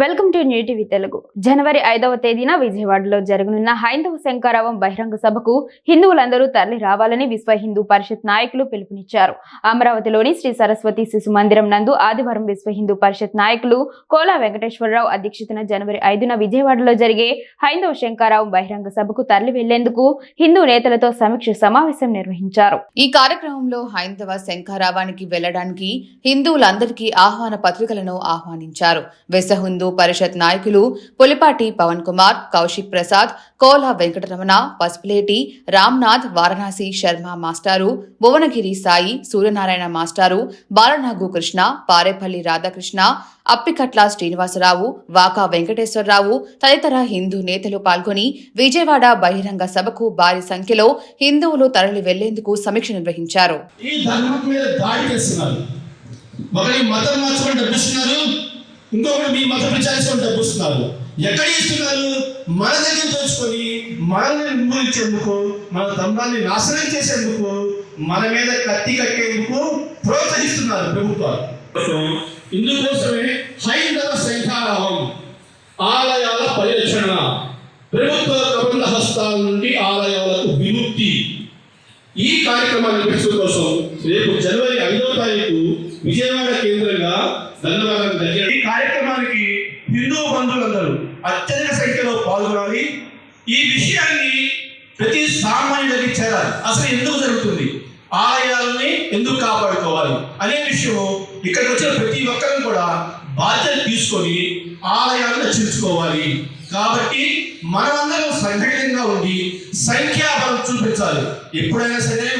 Welcome to new TV Telugu. జనవరి ఐదవ తేదీన విజయవాడలో జరగనున్న హైందవ శంకారావం బహిరంగ సభకు హిందువులందరూ తరలి రావాలని విశ్వ హిందూ పరిషత్ నాయకులు పిలుపునిచ్చారు. అమరావతిలోని శ్రీ సరస్వతి శిశు మందిరం నందు ఆదివారం విశ్వ హిందూ పరిషత్ నాయకులు కోలా వెంకటేశ్వరరావు అధ్యక్షతన జనవరి ఐదున విజయవాడలో జరిగే హైందవ శంకారావం బహిరంగ సభకు తరలి వెళ్ళేందుకు హిందూ నేతలతో సమీక్ష సమావేశం నిర్వహించారు. ఈ కార్యక్రమంలో హైందవ శంకారావానికి వెళ్ళడానికి హిందువులందరికీ ఆహ్వాన పత్రికలను ఆహ్వానించారు. విశ్వ హిందూ పరిషత్ నాయకులు పులిపాటి పవన్ కుమార్ కౌశిక్ ప్రసాద్ కోల వెంకటరమణ పసుపులేటి రామ్నాథ్ వారణాసి శర్మ మాస్టారు భువనగిరి సాయి సూర్యనారాయణ మాస్టారు బాలనాగు కృష్ణ పారేపల్లి రాధాకృష్ణ అప్పికట్ల శ్రీనివాసరావు వాకా వెంకటేశ్వరరావు తదితర హిందూ నేతలు పాల్గొని విజయవాడ బహిరంగ సభకు భారీ సంఖ్యలో హిందువులు తరలి వెళ్ళేందుకు సమీక్ష నిర్వహించారు. ఈ ధర్మం మీద దాడి చేస్తున్నారు. ఒకరి మతం మార్చుకొని ఇంకొకటి మీ మీ ప్రచారం డబ్బు డబ్బిస్తున్నారు ఎక్కడ ఇస్తున్నారు మన దగ్గర దోచుకొని మనల్ని నిర్మూలించేందుకు మన ధర్మాన్ని నాశనం చేసేందుకు మన మీద కత్తి కట్టేందుకు ప్రోత్సహిస్తున్నారు ప్రభుత్వాలు. ఇందుకోసమే హైందవ శంఖారావం ఆలయాల పరిరక్షణ ప్రభుత్వ ప్రబంధ హస్తాల నుండి ఆలయాలకు విముక్తి. ఈ కార్యక్రమాన్ని నిర్వహించడం కోసం రేపు జనవరి ఐదవ తారీఖు విజయవాడ కేంద్రంగా ధన్యవాదాలు దగ్గర ఈ కార్యక్రమానికి హిందూ బంధువులందరూ అత్యధిక సంఖ్యలో పాల్గొనాలి. ఈ విషయాన్ని ప్రతి సామాన్యుడికి చేరాలి. అసలు ఎందుకు జరుగుతుంది? ఆలయాలని ఎందుకు కాపాడుకోవాలి? అనే విషయం ఇక్కడికి వచ్చిన ప్రతి ఒక్కరూ కూడా బాధ్యత తీసుకొని ఆలయాలను రక్షించుకోవాలి కాబట్టి మనమందరం సంఘటితంగా ఉండి సంఖ్యాబలం చూపించాలి. ఎప్పుడైనా సరే